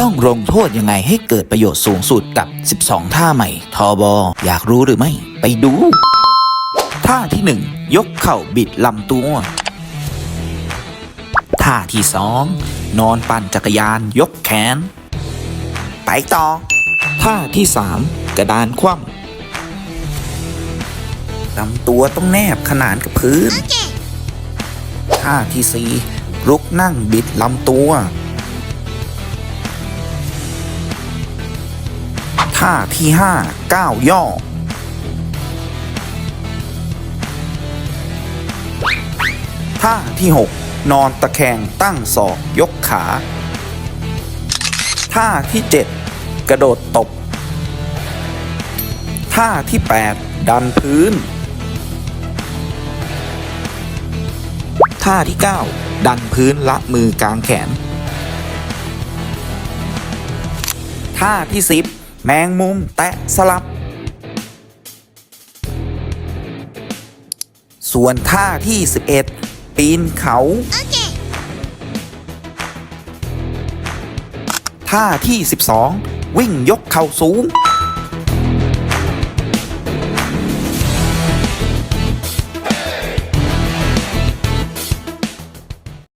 ต้องลงโทษยังไงให้เกิดประโยชน์สูงสุดกับ 12 ท่าใหม่ทอบออยากรู้หรือไม่ ไปดู ท่าที่ 1 ยกเข่าบิดลำตัว ท่าที่ 2 นอนปั่นจักรยานยกแขน ไปต่อ ท่าที่ 3 กระดานคว่ำลำตัวต้องแนบขนานกับพื้น ท่าที่ 4 ลุกนั่งบิดลำตัว ท่าที่5ก้าวย่อ ท่าที่ 6 นอนตะแคงตั้งศอกยกขา ท่าที่ 7 กระโดดตบ ท่าที่ 8 ดันพื้น ท่าที่ 9 ดันพื้นละมือกลางแขน ท่าที่ 10 แมงมุมแตะสลับ ส่วนท่าที่ 11 ปีนเขา ท่าที่ 12 วิ่งยกเข่าสูง